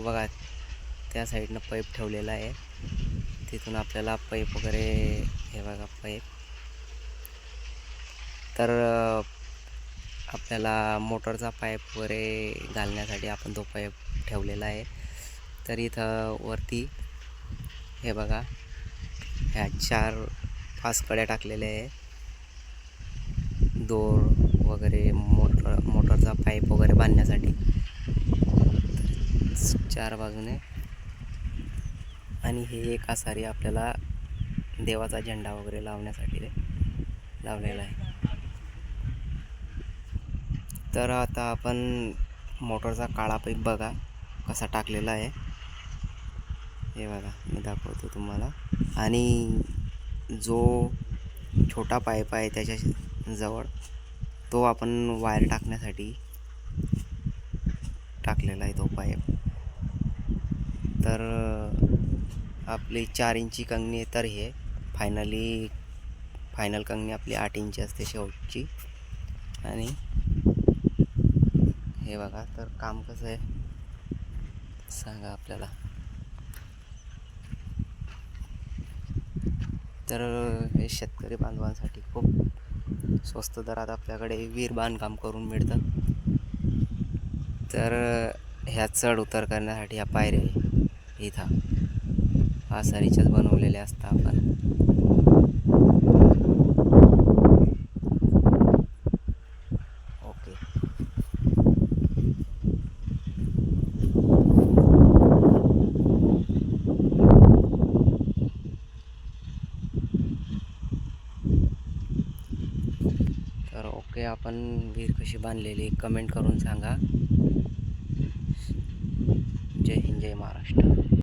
तो बघा त्या साईडनं पाईप ठेवलेला आहे. तिथून आपल्याला पाईप वगैरे हे बघा पाईप. तर आपल्याला मोटरचा पाईप वगैरे घालण्यासाठी आपण तो पाईप ठेवलेला आहे. तर इथं वरती हे बघा ह्या चार पाच कड्या टाकलेल्या आहे. दोर वगैरे मोटर मोटरचा पाईप वगैरे बांधण्यासाठी. चार बाजूने. आणि हे एक आसारी आपल्याला देवाचा झेंडा वगैरे लावण्यासाठी लावलेला आहे. तर आता आपण मोटरचा काळा पाईप बघा कसा टाकलेला आहे. हे बघा मी दाखवतो तुम्हाला. आणि जो छोटा पाईप आहे त्याच्याजवळ तो आपण वायर टाकण्यासाठी टाकलेला आहे तो पाईप. तर आपली चार इंची कंगणी तर हे फायनली फायनल कंगणी आपली आठ इंची असते शेवटची. आणि हे बघा तर काम कसं आहे? सांगा आपल्याला. तर हे शेतकरी बांधवांसाठी खूप स्वस्त दरात आपल्याकडे वीर बांधकाम करून मिळतं. तर ह्या चढ उतर करण्यासाठी ह्या पायऱ्या इथं. आसारीच्याच बनवलेल्या असतात आपण. ओके. तर ओके आपण विहीर कशी बांधलेली कमेंट करून सांगा. ಅಷ್ಟೇ